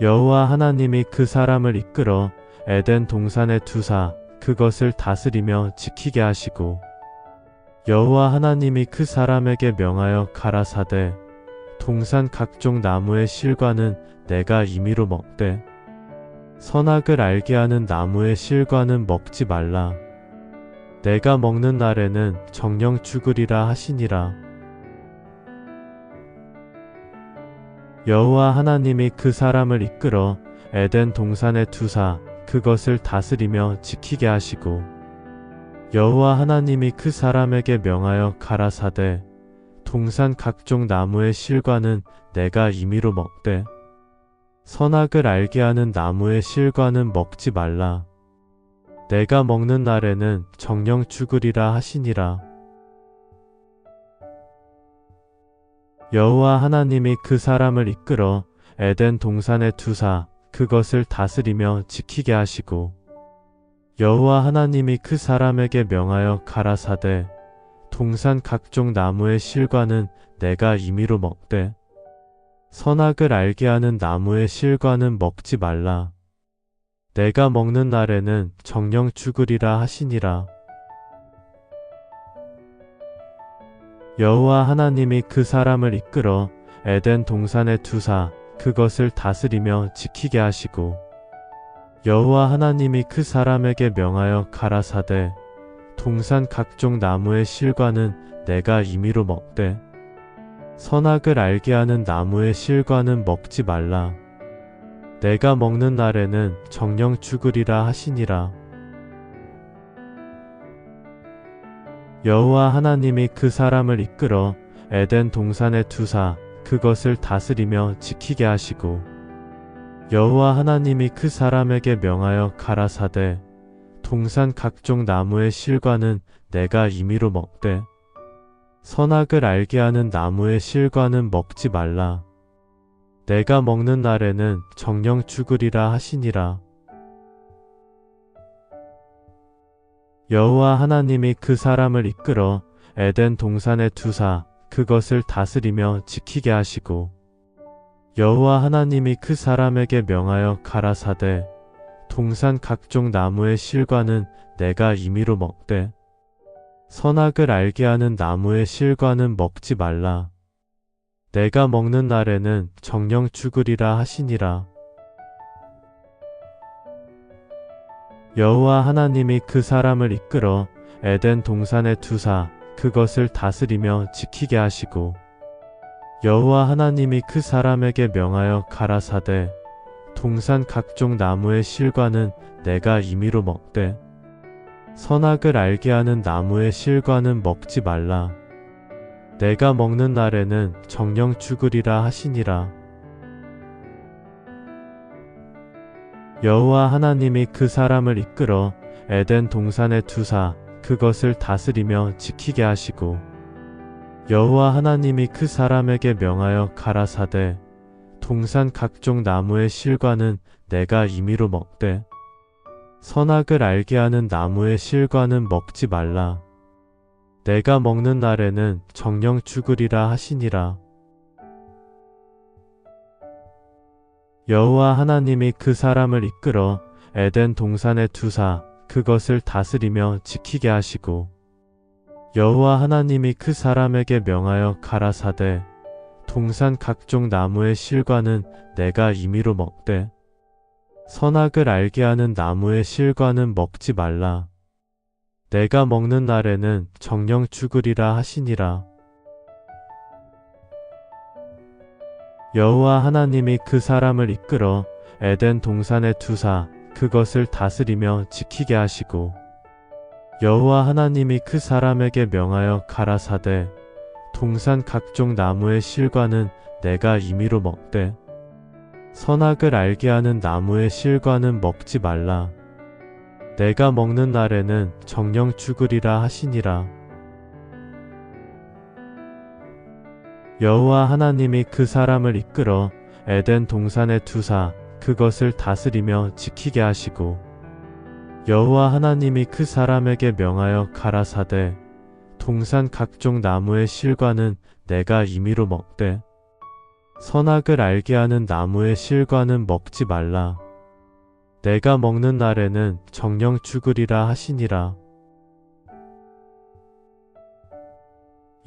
여호와 하나님이 그 사람을 이끌어 에덴 동산에 두사 그것을 다스리며 지키게 하시고 여호와 하나님이 그 사람에게 명하여 가라사대 동산 각종 나무의 실과는 내가 임의로 먹되 선악을 알게 하는 나무의 실과는 먹지 말라. 내가 먹는 날에는 정령 죽으리라 하시니라 여호와 하나님이 그 사람을 이끌어 에덴 동산에 두사 그것을 다스리며 지키게 하시고 여호와 하나님이 그 사람에게 명하여 가라사대 동산 각종 나무의 실과는 내가 임의로 먹되 선악을 알게 하는 나무의 실과는 먹지 말라. 내가 먹는 날에는 정령 죽으리라 하시니라 여호와 하나님이 그 사람을 이끌어 에덴 동산에 두사 그것을 다스리며 지키게 하시고 여호와 하나님이 그 사람에게 명하여 가라사대 동산 각종 나무의 실과는 내가 임의로 먹되 선악을 알게 하는 나무의 실과는 먹지 말라. 내가 먹는 날에는 정령 죽으리라 하시니라 여호와 하나님이 그 사람을 이끌어 에덴 동산에 두사 그것을 다스리며 지키게 하시고 여호와 하나님이 그 사람에게 명하여 가라사대 동산 각종 나무의 실과는 내가 임의로 먹되 선악을 알게 하는 나무의 실과는 먹지 말라. 내가 먹는 날에는 정령 죽으리라 하시니라 여호와 하나님이 그 사람을 이끌어 에덴 동산에 두사 그것을 다스리며 지키게 하시고 여호와 하나님이 그 사람에게 명하여 가라사대 동산 각종 나무의 실과는 내가 임의로 먹되 선악을 알게 하는 나무의 실과는 먹지 말라. 내가 먹는 날에는 정령 죽으리라 하시니라 여호와 하나님이 그 사람을 이끌어 에덴 동산에 두사 그것을 다스리며 지키게 하시고 여호와 하나님이 그 사람에게 명하여 가라사대 동산 각종 나무의 실과는 내가 임의로 먹되 선악을 알게 하는 나무의 실과는 먹지 말라. 내가 먹는 날에는 정령 죽으리라 하시니라 여호와 하나님이 그 사람을 이끌어 에덴 동산에 두사 그것을 다스리며 지키게 하시고 여호와 하나님이 그 사람에게 명하여 가라사대 동산 각종 나무의 실과는 내가 임의로 먹되 선악을 알게 하는 나무의 실과는 먹지 말라. 내가 먹는 날에는 정령 죽으리라 하시니라 여호와 하나님이 그 사람을 이끌어 에덴 동산에 두사 그것을 다스리며 지키게 하시고 여호와 하나님이 그 사람에게 명하여 가라사대 동산 각종 나무의 실과는 내가 임의로 먹되 선악을 알게 하는 나무의 실과는 먹지 말라. 내가 먹는 날에는 정령 죽으리라 하시니라 여호와 하나님이 그 사람을 이끌어 에덴 동산에 두사 그것을 다스리며 지키게 하시고 여호와 하나님이 그 사람에게 명하여 가라사대 동산 각종 나무의 실과는 내가 임의로 먹되 선악을 알게 하는 나무의 실과는 먹지 말라. 내가 먹는 날에는 정령 죽으리라 하시니라 여호와 하나님이 그 사람을 이끌어 에덴 동산에 두사 그것을 다스리며 지키게 하시고 여호와 하나님이 그 사람에게 명하여 가라사대 동산 각종 나무의 실과는 내가 임의로 먹되 선악을 알게 하는 나무의 실과는 먹지 말라. 내가 먹는 날에는 정령 죽으리라 하시니라 여호와 하나님이 그 사람을 이끌어 에덴 동산에 두사 그것을 다스리며 지키게 하시고 여호와 하나님이 그 사람에게 명하여 가라사대 동산 각종 나무의 실과는 내가 임의로 먹되 선악을 알게 하는 나무의 실과는 먹지 말라. 내가 먹는 날에는 정령 죽으리라 하시니라.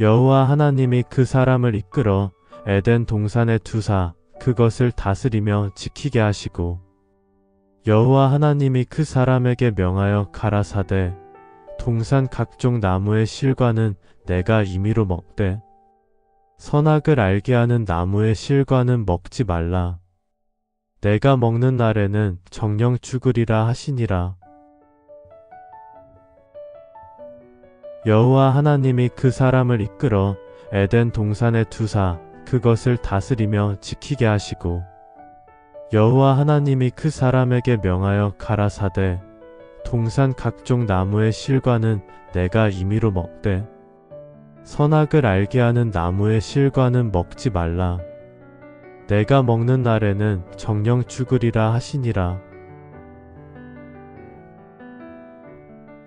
여호와 하나님이 그 사람을 이끌어 에덴 동산에 두사 그것을 다스리며 지키게 하시고 여호와 하나님이 그 사람에게 명하여 가라사대 동산 각종 나무의 실과는 내가 임의로 먹되 선악을 알게 하는 나무의 실과는 먹지 말라. 내가 먹는 날에는 정령 죽으리라 하시니라. 여호와 하나님이 그 사람을 이끌어 에덴 동산에 두사 그것을 다스리며 지키게 하시고 여호와 하나님이 그 사람에게 명하여 가라사대 동산 각종 나무의 실과는 내가 임의로 먹되 선악을 알게 하는 나무의 실과는 먹지 말라. 내가 먹는 날에는 정령 죽으리라 하시니라.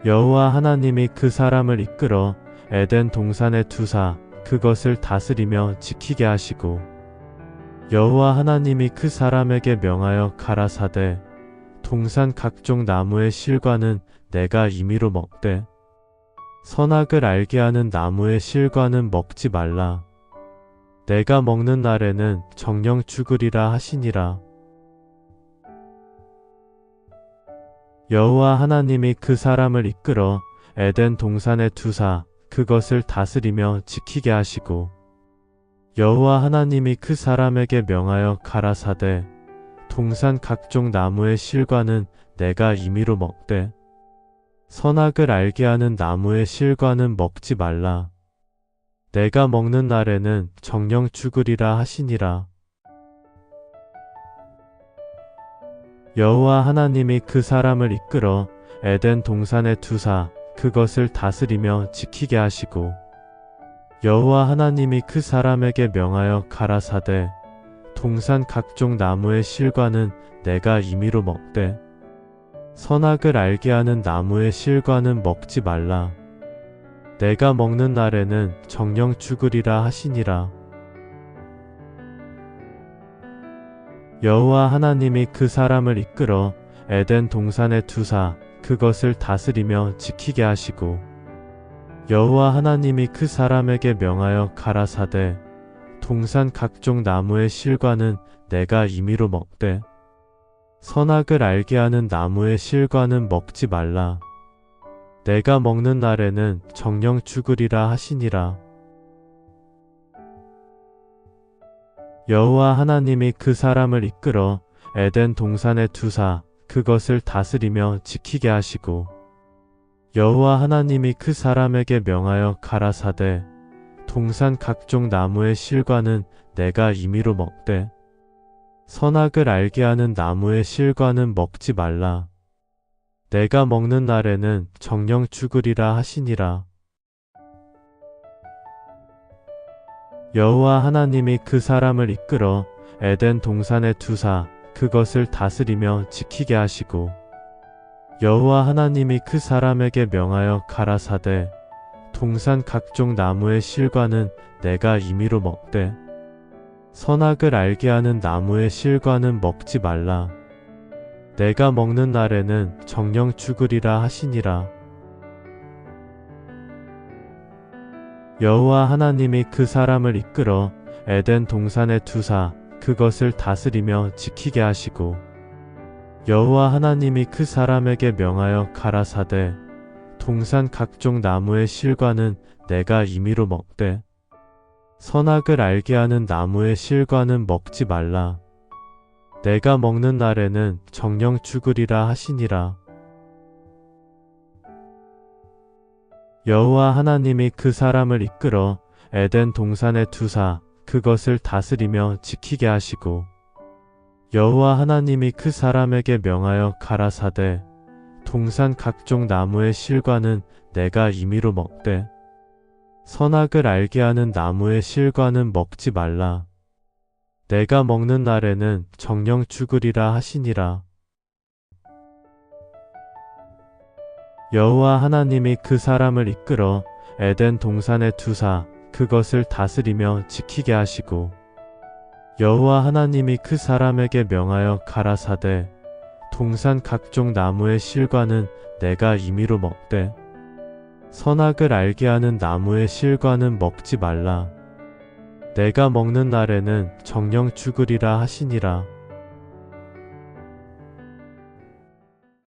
여호와 하나님이 그 사람을 이끌어 에덴 동산에 두사 그것을 다스리며 지키게 하시고 여호와 하나님이 그 사람에게 명하여 가라사대 동산 각종 나무의 실과는 내가 임의로 먹되 선악을 알게 하는 나무의 실과는 먹지 말라. 내가 먹는 날에는 정령 죽으리라 하시니라. 여호와 하나님이 그 사람을 이끌어 에덴 동산에 두사 그것을 다스리며 지키게 하시고 여호와 하나님이 그 사람에게 명하여 가라사대 동산 각종 나무의 실과는 내가 임의로 먹되 선악을 알게 하는 나무의 실과는 먹지 말라. 내가 먹는 날에는 정령 죽으리라 하시니라. 여호와 하나님이 그 사람을 이끌어 에덴 동산에 두사 그것을 다스리며 지키게 하시고 여호와 하나님이 그 사람에게 명하여 가라사대 동산 각종 나무의 실과는 내가 임의로 먹되 선악을 알게 하는 나무의 실과는 먹지 말라. 내가 먹는 날에는 정령 죽으리라 하시니라. 여호와 하나님이 그 사람을 이끌어 에덴 동산에 두사 그것을 다스리며 지키게 하시고 여호와 하나님이 그 사람에게 명하여 가라사대 동산 각종 나무의 실과는 내가 임의로 먹되 선악을 알게 하는 나무의 실과는 먹지 말라. 내가 먹는 날에는 정령 죽으리라 하시니라. 여호와 하나님이 그 사람을 이끌어 에덴 동산에 두사 그것을 다스리며 지키게 하시고 여호와 하나님이 그 사람에게 명하여 가라사대 동산 각종 나무의 실과는 내가 임의로 먹되 선악을 알게 하는 나무의 실과는 먹지 말라. 내가 먹는 날에는 정령 죽으리라 하시니라. 여호와 하나님이 그 사람을 이끌어 에덴 동산에 두사 그것을 다스리며 지키게 하시고 여호와 하나님이 그 사람에게 명하여 가라사대 동산 각종 나무의 실과는 내가 임의로 먹되 선악을 알게 하는 나무의 실과는 먹지 말라. 내가 먹는 날에는 정령 죽으리라 하시니라. 여호와 하나님이 그 사람을 이끌어 에덴 동산에 두사 그것을 다스리며 지키게 하시고 여호와 하나님이 그 사람에게 명하여 가라사대 동산 각종 나무의 실과는 내가 임의로 먹되 선악을 알게 하는 나무의 실과는 먹지 말라. 내가 먹는 날에는 정령 죽으리라 하시니라. 여호와 하나님이 그 사람을 이끌어 에덴 동산에 두사 그것을 다스리며 지키게 하시고 여호와 하나님이 그 사람에게 명하여 가라사대 동산 각종 나무의 실과는 내가 임의로 먹되 선악을 알게 하는 나무의 실과는 먹지 말라. 내가 먹는 날에는 정령 죽으리라 하시니라. 여호와 하나님이 그 사람을 이끌어 에덴 동산에 두사 그것을 다스리며 지키게 하시고 여호와 하나님이 그 사람에게 명하여 가라사대 동산 각종 나무의 실과는 내가 임의로 먹되 선악을 알게 하는 나무의 실과는 먹지 말라. 내가 먹는 날에는 정령 죽으리라 하시니라.